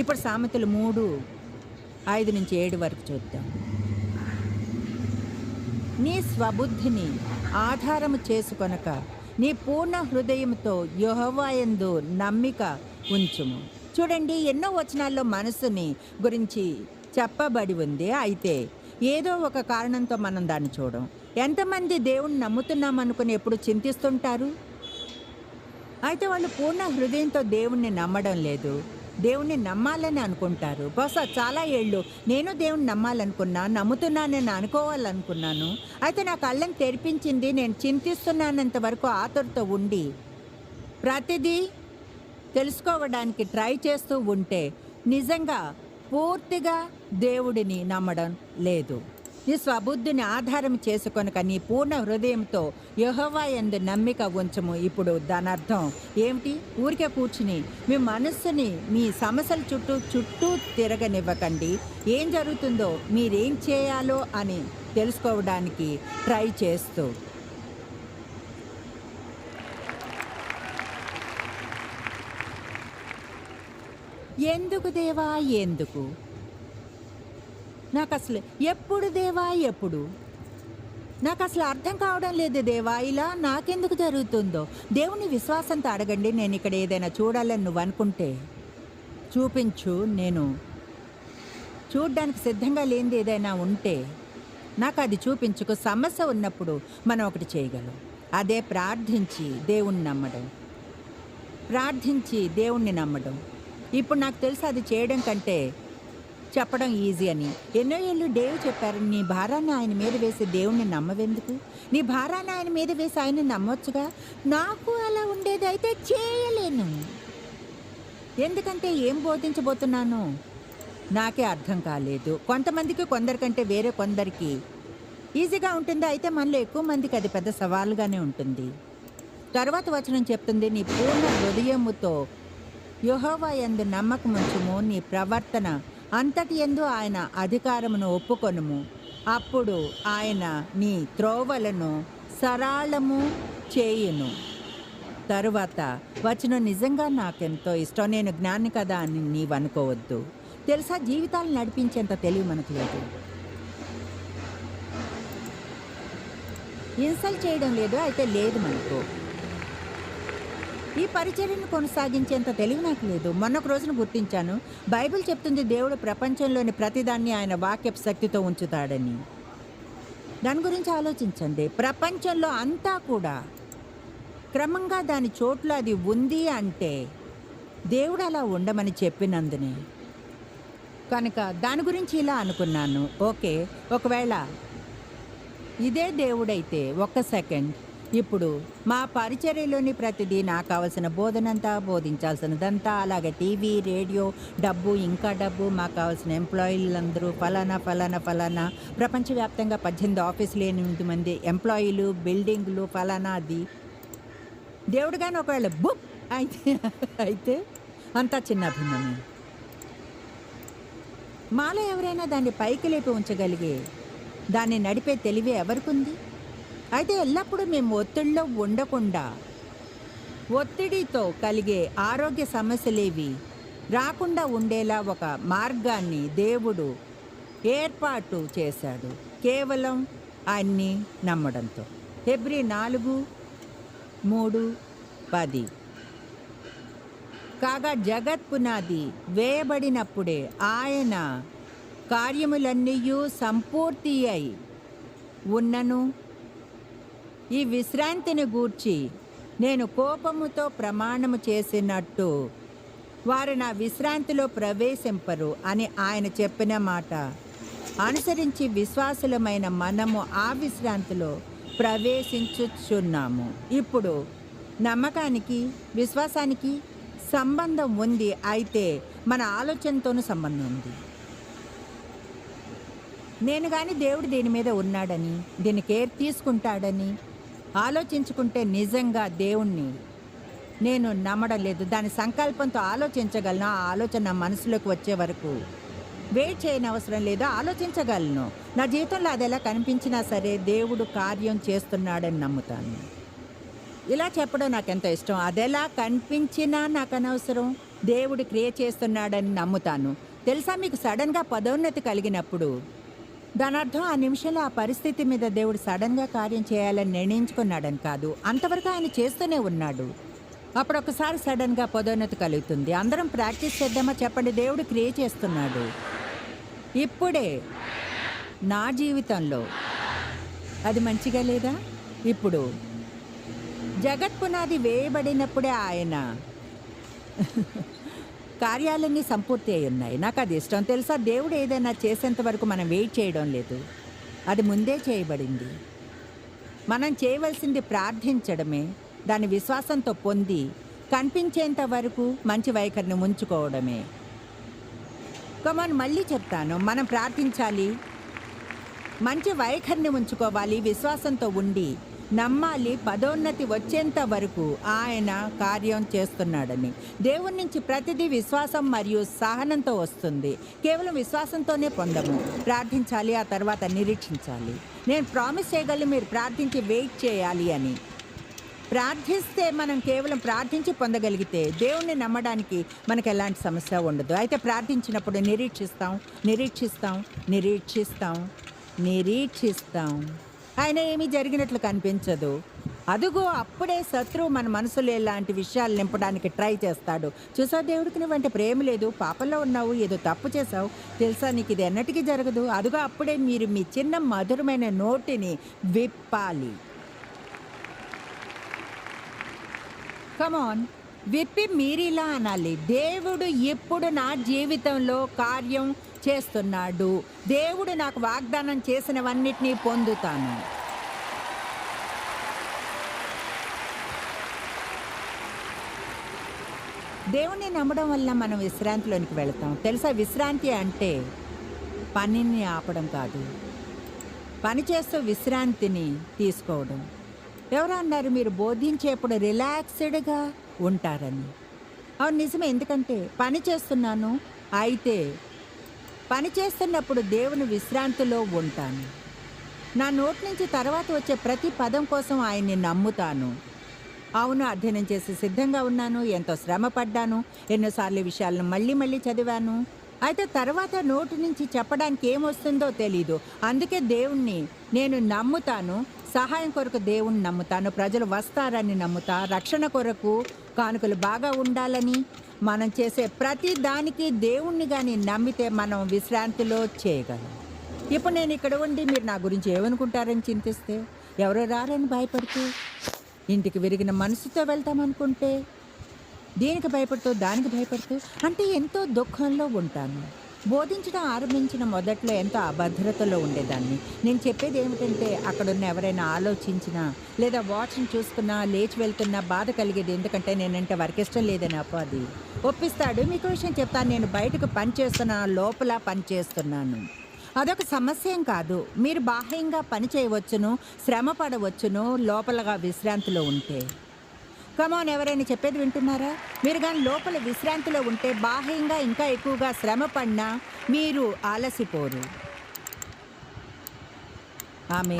ఇప్పుడు సామెతలు మూడు ఐదు నుంచి ఏడు వరకు చూద్దాం. నీ స్వబుద్ధిని ఆధారము చేసుకొనక నీ పూర్ణ హృదయంతో యెహోవాయందు నమ్మిక ఉంచుము. చూడండి ఎన్నో వచనాల్లో మనసుని గురించి చెప్పబడి ఉంది. అయితే ఏదో ఒక కారణంతో మనం దాన్ని చూడం. ఎంతమంది దేవుణ్ణి నమ్ముతున్నాం అనుకుని ఎప్పుడు చింతిస్తుంటారు? అయితే వాళ్ళు పూర్ణ హృదయంతో దేవుణ్ణి నమ్మడం లేదు. దేవుణ్ణి నమ్మాలని అనుకుంటారు. బహుశా చాలా ఏళ్ళు నేను దేవుణ్ణి నమ్మాలనుకున్నా నమ్ముతున్నానని అనుకోవాలనుకున్నాను. అయితే నా కళ్ళని తెరిపించింది నేను చింతిస్తున్నానంత వరకు ఆతురతో ఉండి ప్రతిదీ తెలుసుకోవడానికి ట్రై చేస్తూ ఉంటే నిజంగా పూర్తిగా దేవుడిని నమ్మడం లేదు. నీ స్వబుద్ధిని ఆధారం చేసుకొనక నీ పూర్ణ హృదయంతో యహోవా ఎందు నమ్మిక ఉంచము. ఇప్పుడు దాని అర్థం ఏమిటి? ఊరికే కూర్చుని మీ మనస్సుని మీ సమస్యల చుట్టూ చుట్టూ తిరగనివ్వకండి. ఏం జరుగుతుందో మీరేం చేయాలో అని తెలుసుకోవడానికి ట్రై చేస్తూ. ఎందుకు దేవా? ఎందుకు? నాకు అసలు ఎప్పుడు దేవా? ఎప్పుడు? నాకు అసలు అర్థం కావడం లేదు దేవా. ఇలా నాకెందుకు జరుగుతుందో? దేవుని విశ్వాసంతో అడగండి. నేను ఇక్కడ ఏదైనా చూడాలని నువ్వు అనుకుంటే. చూపించు నేను. చూడ్డానికి సిద్ధంగా లేనిది ఏదైనా ఉంటే నాకు అది చూపించుకు. సమస్య ఉన్నప్పుడు మనం ఒకటి చేయగలం. అదే ప్రార్థించి దేవుణ్ణి నమ్మడం. ప్రార్థించి దేవుణ్ణి నమ్మడం. ఇప్పుడు నాకు తెలుసు అది చేయడం కంటే చెప్పడం ఈజీ అని. ఎన్నో ఏళ్ళు డేవ్ చెప్పారు నీ భారాన్ని ఆయన మీద వేసి దేవుణ్ణి నమ్మవెందుకు? నీ భారాన్ని ఆయన మీద వేసి ఆయన నమ్మొచ్చుగా? నాకు అలా ఉండేది అయితే చేయలేను. ఎందుకంటే ఏం బోధించబోతున్నాను? నాకే అర్థం కాలేదు. కొంతమందికి కొందరికంటే వేరే కొందరికి ఈజీగా ఉంటుంది? అయితే మనలో ఎక్కువ మందికి అది పెద్ద సవాలుగానే ఉంటుంది. తర్వాత వచనం చెప్తుంది నీ పూర్ణ హృదయముతో యుహోవా ఎందు నమ్మకముంచుము నీ ప్రవర్తన అంతటి ఎందు ఆయన అధికారమును ఒప్పుకొనుము. అప్పుడు ఆయన నీ త్రోవలను సరాళము చేయును. తరువాత వచనం నిజంగా నాకెంతో ఇష్టం. నేను జ్ఞాని కదా అని నీవు అనుకోవద్దు. తెలుసా? జీవితాలు నడిపించేంత తెలివి మనకు లేదు. ఇన్సల్ట్ చేయడం లేదు. అయితే లేదు మనకు. ఈ పరిచర్యను కొనసాగించేంత తెలివి నాకు లేదు. మొన్న ఒక రోజున గుర్తించాను. బైబిల్ చెప్తుంది దేవుడు ప్రపంచంలోని ప్రతిదాన్ని ఆయన వాక్య శక్తితో ఉంచుతాడని. దాని గురించి ఆలోచించండి. ప్రపంచంలో అంతా కూడా క్రమంగా దాని చోట్ల అది ఉంది అంటే దేవుడు అలా ఉండమని చెప్పినందునే. కనుక దాని గురించి ఇలా అనుకున్నాను. ఓకే ఒకవేళ ఇదే దేవుడైతే ఒక్క సెకండ్. ఇప్పుడు మా పరిచర్యలోని ప్రతిదీ నాకు కావలసిన బోధనంతా బోధించాల్సినదంతా అలాగే టీవీ రేడియో డబ్బు ఇంకా డబ్బు మాకు కావాల్సిన ఎంప్లాయీలందరూ ఫలానా ఫలానా ఫలానా. ప్రపంచవ్యాప్తంగా పద్దెనిమిది ఆఫీసులు ఎనిమిది మంది ఎంప్లాయీలు బిల్డింగ్లు ఫలానా అది. దేవుడు కానీ ఒకవేళ బుక్ అయితే అయితే అంతా చిన్న భిన్నమే మాలో ఎవరైనా దాన్ని పైకి లేపి ఉంచగలిగే దాన్ని నడిపే తెలివి ఎవరికుంది అయితే ఎల్లప్పుడూ మేము ఒత్తిడిలో ఉండకుండా ఒత్తిడితో కలిగే ఆరోగ్య సమస్యలేవి రాకుండా ఉండేలా ఒక మార్గాన్ని దేవుడు ఏర్పాటు చేశాడు. కేవలం ఆయన్ని నమ్మడంతో. ఫిబ్రి నాలుగు మూడు పది. కాగా జగత్ పునాది వేయబడినప్పుడే ఆయన కార్యములన్నీ సంపూర్తి అయి ఉన్నను. ఈ విశ్రాంతిని గూర్చి నేను కోపముతో ప్రమాణము చేసినట్టు వారు నా విశ్రాంతిలో ప్రవేశింపరు అని ఆయన చెప్పిన మాట. అనుసరించి విశ్వాసులమైన మనము ఆ విశ్రాంతిలో ప్రవేశించుచున్నాము. ఇప్పుడు నమ్మకానికి విశ్వాసానికి సంబంధం ఉంది అయితే మన ఆలోచనతోనూ సంబంధం ఉంది. నేను కానీ దేవుడు దీని మీద ఉన్నాడని దీని కేర్ తీసుకుంటాడని ఆలోచించుకుంటే నిజంగా దేవుణ్ణి నేను నమ్మడం లేదు దాని సంకల్పంతో ఆలోచించగలను. ఆ ఆలోచన మనసులోకి వచ్చే వరకు వెయిట్ చేయని అవసరం లేదు. ఆలోచించగలను. నా జీవితంలో అది ఎలా కనిపించినా సరే దేవుడు కార్యం చేస్తున్నాడని నమ్ముతాను. ఇలా చెప్పడం నాకు ఎంతో ఇష్టం. అదెలా కనిపించినా నాకు అనవసరం. దేవుడు క్రియ చేస్తున్నాడని నమ్ముతాను. తెలుసా మీకు సడన్గా పదోన్నతి కలిగినప్పుడు దానర్థం ఆ నిమిషంలో ఆ పరిస్థితి మీద దేవుడు సడన్గా కార్యం చేయాలని నిర్ణయించుకున్నాడని కాదు. అంతవరకు ఆయన చేస్తూనే ఉన్నాడు. అప్పుడు ఒకసారి సడన్గా పదోన్నతి కలుగుతుంది. అందరం ప్రాక్టీస్ చేద్దామా చెప్పండి. దేవుడు క్రియ చేస్తున్నాడు. ఇప్పుడే నా జీవితంలో అది మంచిగా లేదా? ఇప్పుడు జగత్ పునాది వేయబడినప్పుడే ఆయన కార్యాలన్నీ సంపూర్తి అయి ఉన్నాయి. నాకు అది ఇష్టం. తెలుసా? దేవుడు ఏదైనా చేసేంత వరకు మనం వెయిట్ చేయడం లేదు. అది ముందే చేయబడింది. మనం చేయవలసింది ప్రార్థించడమే దాని విశ్వాసంతో పొంది కనిపించేంత వరకు మంచి వైఖరిని ఉంచుకోవడమే కమాన్ మళ్ళీ చెప్తాను. మనం ప్రార్థించాలి. మంచి వైఖరిని ఉంచుకోవాలి విశ్వాసంతో ఉండి నమ్మాలి పదోన్నతి వచ్చేంత వరకు ఆయన కార్యం చేస్తున్నాడని. దేవుడి నుంచి ప్రతిదీ విశ్వాసం మరియు సహనంతో వస్తుంది. కేవలం విశ్వాసంతోనే పొందము. ప్రార్థించాలి ఆ తర్వాత నిరీక్షించాలి. నేను ప్రామిస్ చేయగలను మీరు ప్రార్థించి వెయిట్ చేయాలి అని. ప్రార్థిస్తే మనం కేవలం ప్రార్థించి పొందగలిగితే దేవుణ్ణి నమ్మడానికి మనకు ఎలాంటి సమస్య ఉండదు. అయితే ప్రార్థించినప్పుడు నిరీక్షిస్తాం నిరీక్షిస్తాం నిరీక్షిస్తాం నిరీక్షిస్తాం. ఆయన ఏమీ జరిగినట్లు కనిపించదు. అదుగో అప్పుడే శత్రువు మన మనసులో ఇలాంటి విషయాలు నింపడానికి ట్రై చేస్తాడు. చూసా దేవుడికి నువ్వంటే ప్రేమ లేదు. పాపంలో ఉన్నావు. ఏదో తప్పు చేసావు తెలుసా నీకు ఇది ఎన్నటికీ జరగదు. అదుగో అప్పుడే మీరు మీ చిన్న మధురమైన నోటిని విప్పాలి. కమాన్ విప్పి మీరిలా అనాలి. దేవుడు ఇప్పుడు నా జీవితంలో కార్యం చేస్తున్నాడు. దేవుడు నాకు వాగ్దానం చేసినవన్నిటినీ పొందుతాను. దేవుణ్ణి నమ్మడం వల్ల మనం విశ్రాంతిలోనికి వెళతాం. తెలుసా? విశ్రాంతి అంటే పనిని ఆపడం కాదు. పని చేస్తూ విశ్రాంతిని తీసుకోవడం. ఎవరు అన్నారు మీరు బోధించేప్పుడు రిలాక్స్డ్గా ఉంటారని. అవును నిజమే. ఎందుకంటే పని చేస్తున్నాను అయితే పని చేస్తున్నప్పుడు దేవుని విశ్రాంతిలో ఉంటాను. నా నోటి నుంచి తర్వాత వచ్చే ప్రతి పదం కోసం ఆయన్ని నమ్ముతాను. అవును అధ్యయనం చేసి సిద్ధంగా ఉన్నాను ఎంతో శ్రమ పడ్డాను ఎన్నోసార్లు విషయాలను మళ్ళీ మళ్ళీ చదివాను. అయితే తర్వాత నోటి నుంచి చెప్పడానికి ఏమొస్తుందో తెలీదు. అందుకే దేవుణ్ణి నేను నమ్ముతాను సహాయం కొరకు దేవుణ్ణి నమ్ముతాను ప్రజలు వస్తారని నమ్ముతా రక్షణ కొరకు కానుకలు బాగా ఉండాలని మనం చేసే ప్రతి దానికి దేవుణ్ణి కానీ నమ్మితే మనం విశ్రాంతిలో చేయగలం. ఇప్పుడు నేను ఇక్కడ ఉండి మీరు నా గురించి ఏమనుకుంటారని చింతిస్తే ఎవరు రారని భయపడితే ఇంటికి విరిగిన మనసుతో వెళ్తామనుకుంటే దేనికి భయపడుతూ దానికి భయపడుతూ అంటే ఎంతో దుఃఖంలో ఉంటాను. బోధించడం ఆరంభించిన మొదట్లో ఎంతో అభద్రతలో ఉండేదాన్ని. నేను చెప్పేది ఏమిటంటే అక్కడున్న ఎవరైనా ఆలోచించినా లేదా వాచ్ని చూసుకున్నా లేచి వెళ్తున్నా బాధ కలిగేది ఎందుకంటే నేనంటే వారికి ఇష్టం లేదని అపాది ఒప్పిస్తాడు మీకు విషయం చెప్తాను నేను బయటకు పనిచేస్తున్నా లోపల పని చేస్తున్నాను. అదొక సమస్య ఏం కాదు. మీరు బాహ్యంగా పని చేయవచ్చును శ్రమ పడవచ్చును లోపలగా విశ్రాంతిలో ఉంటే. కమాన్ ఎవరైనా చెప్పేది వింటున్నారా? మీరు కానీ లోపల విశ్రాంతిలో ఉంటే బాహ్యంగా ఇంకా ఎక్కువగా శ్రమ పడినా మీరు ఆలసిపోరు. ఆమె